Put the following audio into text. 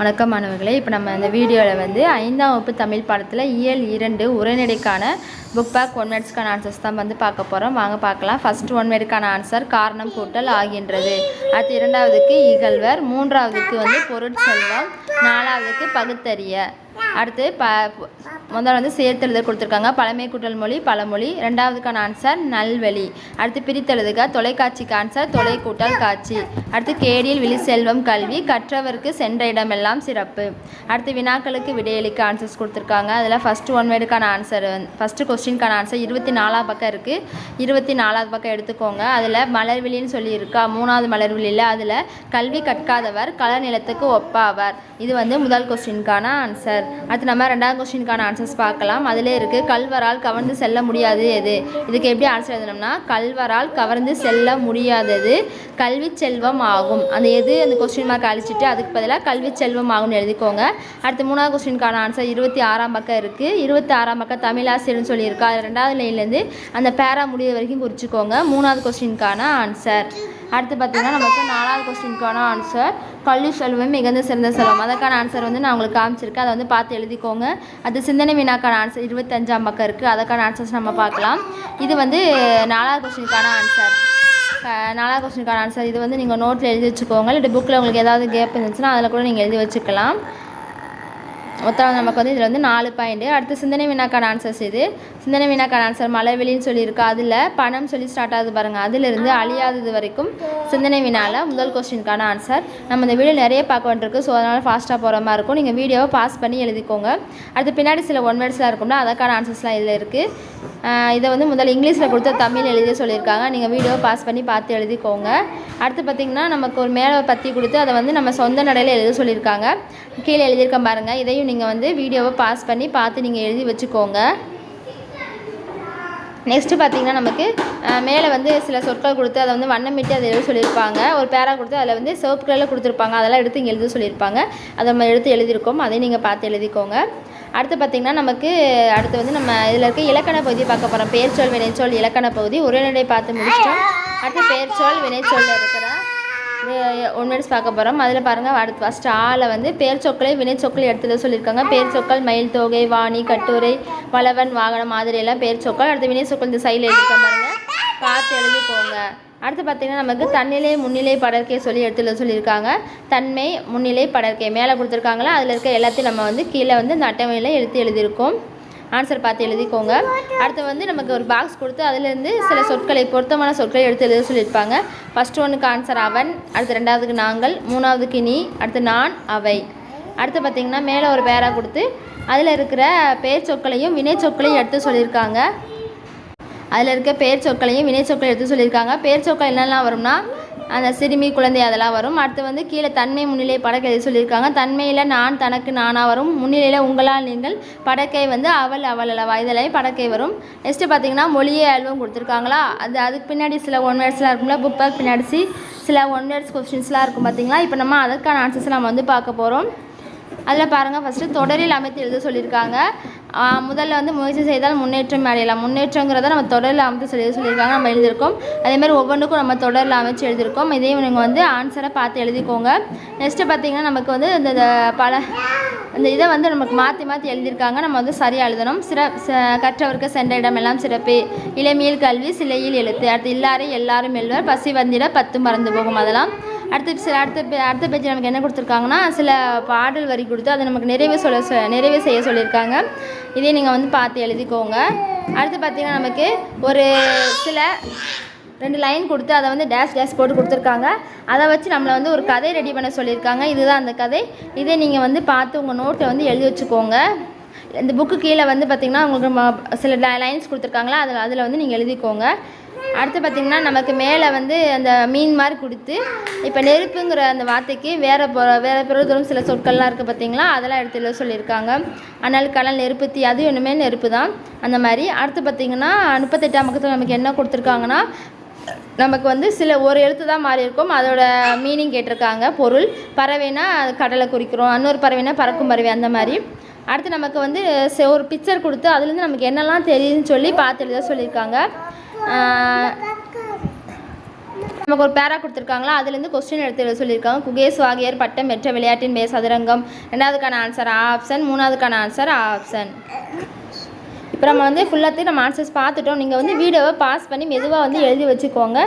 வணக்கம் மாணவர்களே. இப்போ நம்ம இந்த வீடியோவில் வந்து ஐந்தாம் வகுப்பு தமிழ் பாடத்தில் இயல் இரண்டு உரைநடைக்கான புக் பேக் ஒன் வேர்ட்ஸ்க்கான ஆன்சர்ஸ் தான் வந்து பார்க்க போகிறோம் வாங்க பார்க்கலாம். ஃபர்ஸ்ட் ஒன் வேர்டுக்கான ஆன்சர் காரணம் கூட்டல் ஆகின்றது. அடுத்து இரண்டாவதுக்கு இகழ்வர். மூன்றாவதுக்கு வந்து பொருட்செல்வம். நாலாவதுக்கு பகுத்தறிய. அடுத்து ப முதல்ல வந்து சேர்த்தெழுத கொடுத்துருக்காங்க. பழமை கூட்டல் மொழி பழமொழி. ரெண்டாவதுக்கான ஆன்சர் நல்வழி. அடுத்து பிரித்தெழுதுக தொலைக்காட்சிக்கு ஆன்சர் தொலை கூட்டல் காட்சி. அடுத்து கேடியில் விழி செல்வம் கல்வி கற்றவருக்கு சென்ற இடமெல்லாம் சிறப்பு. அடுத்து வினாக்களுக்கு விடையளிக்க ஆன்சர்ஸ் கொடுத்துருக்காங்க. அதில் ஃபஸ்ட்டு ஒன் வேர்டுக்கான ஆன்சர் ஃபஸ்ட்டு கொஸ்டின்கான ஆன்சர் இருபத்தி நாலாவது பக்கம் இருக்குது இருபத்தி நாலாவது பக்கம் எடுத்துக்கோங்க. அதில் மலர்விழின்னு சொல்லி இருக்கா மூணாவது மலர்விழியில் அதில் கல்வி கற்காதவர் கள நிலத்துக்கு ஒப்பாவார். இது வந்து முதல் கொஸ்டினுக்கான ஆன்சர் அடுத்து நம்ம ரெண்டாவது கொஸ்டினுக்கான ஆன்சர்ஸ் பார்க்கலாம். அதிலே இருக்குது கல்வரால் கவர்ந்து செல்ல முடியாது எது? இதுக்கு எப்படி ஆன்சர் எழுதணும்னா கல்வரால் கவர்ந்து செல்ல முடியாதது கல்வி செல்வம் ஆகும். அந்த எது அந்த கொஸ்டின் மார்க் அழிச்சிட்டு அதுக்கு பதிலாக கல்வி செல்வம் ஆகும்னு எழுதிக்கோங்க. அடுத்து மூணாவது கொஸ்டினுக்கான ஆன்சர் இருபத்தி ஆறாம் பக்கம் இருக்குது இருபத்தி ஆறாம் பக்கம் தமிழாசிரியர்னு சொல்லியிருக்கா. அது ரெண்டாவது லைன்லேருந்து அந்த பேரா முடிவு வரைக்கும் குறிச்சிக்கோங்க. மூணாவது கொஸ்டினுக்கான ஆன்சர் அடுத்து பார்த்தீங்கன்னா நமக்கு நாலாவது கொஸ்டினுக்கான ஆன்சர் கல்வி செல்வம் மிகுந்த சிறந்த செல்வம். அதற்கான ஆன்சர் வந்து நான் உங்களுக்கு காமிச்சிருக்கேன். அதை வந்து பார்த்து எழுதிக்கோங்க. அது சிந்தனை வினாக்கான ஆன்சர் இருபத்தஞ்சாம் பக்கம் இருக்குது அதற்கான ஆன்சர்ஸ் நம்ம பார்க்கலாம். இது வந்து நாலாவது கொஸ்டினுக்கான ஆன்சர் நாலாவது கொஸ்டினுக்கான ஆன்சர் இது வந்து நீங்கள் நோட்டில் எழுதி வச்சுக்கோங்க. இல்லை புக்கில் உங்களுக்கு ஏதாவது கேப் இருந்துச்சுன்னா அதில் கூட நீங்கள் எழுதி வச்சுக்கலாம். மொத்தம் நமக்கு வந்து இதில் வந்து நாலு பாயிண்ட்டு அடுத்து சிந்தனை வினாக்கான ஆன்சர்ஸ் இது சிந்தனை வினாக்கான ஆன்சர் மலைவெளின்னு சொல்லியிருக்கு. அதில் பணம் சொல்லி ஸ்டார்ட் ஆகுது பாருங்கள் அதிலிருந்து அழியாதது வரைக்கும் சிந்தனை வினாவில் முதல் கொஸ்டினுக்கான ஆன்சர் நம்ம இந்த வீடியோ நிறைய பார்க்க வேண்டியிருக்கு. ஸோ அதனால் ஃபாஸ்ட்டாக போகிற மாதிரி இருக்கும். நீங்கள் வீடியோவை பாஸ் பண்ணி எழுதிக்கோங்க. அடுத்து பின்னாடி சில ஒன் வேர்ட்ஸ்லாம் இருக்கும்னா அதற்கான ஆன்சர்ஸ்லாம் இதில் இருக்குது இதை வந்து முதல்ல இங்கிலீஷில் கொடுத்து தமிழ் எழுதி சொல்லியிருக்காங்க. நீங்கள் வீடியோவை பாஸ் பண்ணி பார்த்து எழுதிக்கோங்க. அடுத்து பார்த்திங்கன்னா நமக்கு ஒரு மேலே பற்றி கொடுத்து அதை வந்து நம்ம சொந்த நடையில் எழுத சொல்லியிருக்காங்க. கீழே எழுதியிருக்க பாருங்கள் இதையும் நீங்கள் வந்து வீடியோவை பாஸ் பண்ணி பார்த்து நீங்கள் எழுதி வச்சுக்கோங்க. நெக்ஸ்ட்டு பார்த்தீங்கன்னா நமக்கு மேலே வந்து சில சொற்கள் கொடுத்து அதை வந்து வண்ணமிட்டு அதை எழுத சொல்லியிருப்பாங்க. ஒரு பேரா கொடுத்து அதில் வந்து சிவப்பு கலரில் கொடுத்துருப்பாங்க. அதெல்லாம் எடுத்து இங்கே எழுத சொல்லியிருப்பாங்க. அதை நம்ம எடுத்து எழுதியிருக்கோம். அதையும் நீங்கள் பார்த்து எழுதிக்கோங்க. அடுத்து பார்த்திங்கன்னா நமக்கு அடுத்து வந்து நம்ம இதில் இருக்க இலக்கண பகுதி பார்க்க போகிறோம் பேர்ச்சொல் வினைச்சொல் இலக்கண பகுதி. உரைநடை பார்த்து முடிச்சிட்டோம். அடுத்து பேர்ச்சொல் வினைச்சொல்ல இருக்கிற ஒன் மினிட்ஸ் பார்க்க போகிறோம் அதில் பாருங்கள் அடுத்து ஃபஸ்ட் ஆளை வந்து பேர் சொற்களை வினை சொற்களை எடுத்துட சொல்லியிருக்காங்க. பேர் சொற்கள் மயில் தொகை வாணி கட்டுரை வளவன் வாகனம் மாதிரி எல்லாம் பேர் சொற்கள் அடுத்து வினை சொற்கள் இந்த சைடில் எழுதியிருக்க பார்த்து எழுதிக்கோங்க அடுத்து பார்த்திங்கன்னா நமக்கு தன்னிலை முன்னிலை படற்கை சொல்லி எடுத்துல சொல்லியிருக்காங்க. தன்மை முன்னிலை படற்கை. மேலே கொடுத்துருக்காங்களா? அதில் இருக்க எல்லாத்தையும் நம்ம வந்து கீழே வந்து இந்த அட்டவணையில் எடுத்து எழுதியிருக்கோம். ஆன்சர் பார்த்து எழுதிக்கோங்க. அடுத்து வந்து நமக்கு ஒரு பாக்ஸ் கொடுத்து அதுலேருந்து சில சொற்களை பொருத்தமான சொற்களை எடுத்து எழுத சொல்லியிருப்பாங்க. ஃபஸ்ட் ஒன்றுக்கு ஆன்சர் அவன் அடுத்து ரெண்டாவதுக்கு நாங்கள் மூணாவதுக்கு நீ அடுத்து நான் அவை. அடுத்து பார்த்திங்கன்னா மேலே ஒரு பேரா கொடுத்து அதில் இருக்கிற பேர் சொற்களையும் வினை சொற்களையும் எடுத்து சொல்லியிருக்காங்க. அதில் இருக்க பேர் சொற்களையும் வினை சொற்களையும் எடுத்து சொல்லியிருக்காங்க. பேர் சொற்கள் என்னெல்லாம் வரும்னா அந்த சிறுமி குழந்தை அதெல்லாம் வரும். அடுத்து வந்து கீழே தன்மை முன்னிலை படக்கை எழுதி சொல்லியிருக்காங்க. தன்மையில் நான் தனக்கு நானாக வரும். முன்னிலையில் உங்களால் நீங்கள் படக்கை வந்து அவள் அவள் அளவா இதெல்லாம் படக்கை வரும். நெக்ஸ்ட்டு பார்த்தீங்கன்னா மொழியே ஆல்பம் கொடுத்துருக்காங்களா? அது அதுக்கு பின்னாடி சில ஒன் வேர்ட்ஸ்லாம் இருக்கும்ல புக் பேக் பின்னாடி சில ஒன் வேர்ட்ஸ் கொஸ்டின்ஸ்லாம் இருக்கும் பார்த்தீங்களா? இப்போ நம்ம அதற்கான ஆன்சர்ஸ் நம்ம வந்து பார்க்க போகிறோம் அதில் பாருங்கள் ஃபஸ்ட்டு தொடரில் அமைத்து எழுத சொல்லியிருக்காங்க. முதல்ல வந்து முயற்சி செய்தால் முன்னேற்றம் அடையலாம். முன்னேற்றங்கிறத நம்ம தொடரில் அமைத்து சொல்லி சொல்லியிருக்காங்க நம்ம எழுதியிருக்கோம். அதேமாதிரி ஒவ்வொன்றுக்கும் நம்ம தொடரில் அமைச்சு எழுதியிருக்கோம். இதையும் நீங்கள் வந்து ஆன்சரை பார்த்து எழுதிக்கோங்க. நெக்ஸ்ட்டு பார்த்திங்கன்னா நமக்கு வந்து இந்த பல இந்த இதை வந்து நமக்கு மாற்றி மாற்றி எழுதியிருக்காங்க. நம்ம வந்து சரியாக எழுதணும். சிற கற்றவருக்கு சென்ற இடம் எல்லாம் சிறப்பு. இளமையில் கல்வி சிலையில் எழுத்து. அடுத்து இல்லாரே எல்லாரும் எழுவர் பசி வந்திட பத்து மறந்து போகும். அதெல்லாம் அடுத்து சில அடுத்த அடுத்த பேஜ் நமக்கு என்ன கொடுத்துருக்காங்கன்னா சில பாடல் வரி கொடுத்து அதை நமக்கு நிறைவு சொல்ல நிறைவு செய்ய சொல்லியிருக்காங்க. இதே நீங்கள் வந்து பார்த்து எழுதிக்கோங்க. அடுத்து பார்த்திங்கன்னா நமக்கு ஒரு சில ரெண்டு லைன் கொடுத்து அதை வந்து டேஷ் டேஷ் போட்டு கொடுத்துருக்காங்க. அதை வச்சு நம்மளை வந்து ஒரு கதை ரெடி பண்ண சொல்லியிருக்காங்க. இதுதான் அந்த கதை. இதே நீங்கள் வந்து பார்த்து உங்கள் நோட்டை வந்து எழுதி வச்சுக்கோங்க. இந்த புக்கு கீழே வந்து பார்த்திங்கன்னா உங்களுக்கு சில லைன்ஸ் கொடுத்துருக்காங்களா அதில் அதில் வந்து நீங்கள் எழுதிக்கோங்க. அடுத்து பார்த்திங்கன்னா நமக்கு மேலே வந்து அந்த மீன் மாதிரி கொடுத்து இப்போ நெருப்புங்கிற அந்த வார்த்தைக்கு வேறு பொ வேறு பிறகு சில சொற்கள்லாம் இருக்குது பார்த்தீங்களா? அதெல்லாம் எடுத்து எழுத சொல்லியிருக்காங்க. அனல் கடல் நெருப்பு தீ அது ஒன்றுமே நெருப்பு தான். அந்த மாதிரி அடுத்து பார்த்திங்கன்னா முப்பத்தெட்டாம் பக்கத்தில் நமக்கு என்ன கொடுத்துருக்காங்கன்னா நமக்கு வந்து சில ஒரு எழுத்து தான் மாறி இருக்கும். அதோட மீனிங் கேட்டிருக்காங்க. பொருள் பறவைனா கடலை குறிக்கிறோம். இன்னொரு பறவைனா பறக்கும் பறவை அந்த மாதிரி. அடுத்து நமக்கு வந்து ஒரு பிக்சர் கொடுத்து அதுலேருந்து நமக்கு என்னெல்லாம் தெரியுதுன்னு சொல்லி பார்த்து எழுத சொல்லியிருக்காங்க. நமக்கு ஒரு பேரா கொடுத்துருக்காங்களா? அதுலேருந்து கொஸ்டின் எடுத்து சொல்லியிருக்காங்க. குகேஸ் வாகியர் பட்டம் பெற்ற விளையாட்டின் மே சதுரங்கம் ரெண்டாவதுக்கான ஆன்சர் ஆப்ஷன் மூணாவதுக்கான ஆன்சர் ஆப்ஷன் இப்போ நம்ம வந்து ஃபுல்லாத்தையும் நம்ம ஆன்சர்ஸ் பார்த்துட்டோம். நீங்கள் வந்து வீடியோவை பாஸ் பண்ணி மெதுவாக வந்து எழுதி வச்சுக்கோங்க.